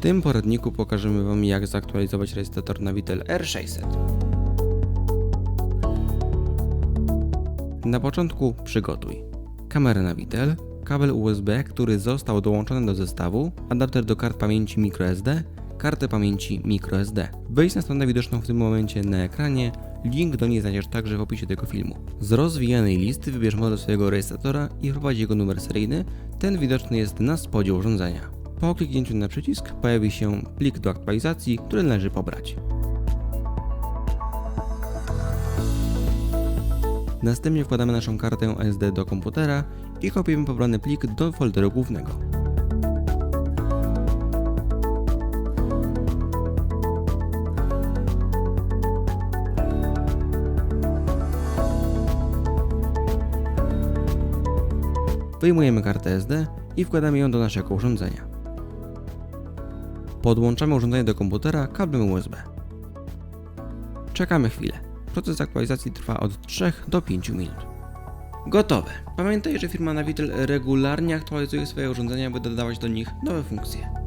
tym poradniku pokażemy Wam jak zaktualizować rejestrator Navitel R600. Na początku przygotuj kamerę Navitel, kabel USB, który został dołączony do zestawu, adapter do kart pamięci microSD, kartę pamięci microSD. Wejdź na stronę widoczną w tym momencie na ekranie, link do niej znajdziesz także w opisie tego filmu. Z rozwijanej listy wybierz model swojego rejestratora i wprowadź jego numer seryjny, ten widoczny jest na spodzie urządzenia. Po kliknięciu na przycisk pojawi się plik do aktualizacji, który należy pobrać. Następnie wkładamy naszą kartę SD do komputera i kopiujemy pobrany plik do folderu głównego. Wyjmujemy kartę SD i wkładamy ją do naszego urządzenia. Podłączamy urządzenie do komputera kablem USB. Czekamy chwilę. Proces aktualizacji trwa od 3 do 5 minut. Gotowe. Pamiętaj, że firma Navitel regularnie aktualizuje swoje urządzenia, by dodawać do nich nowe funkcje.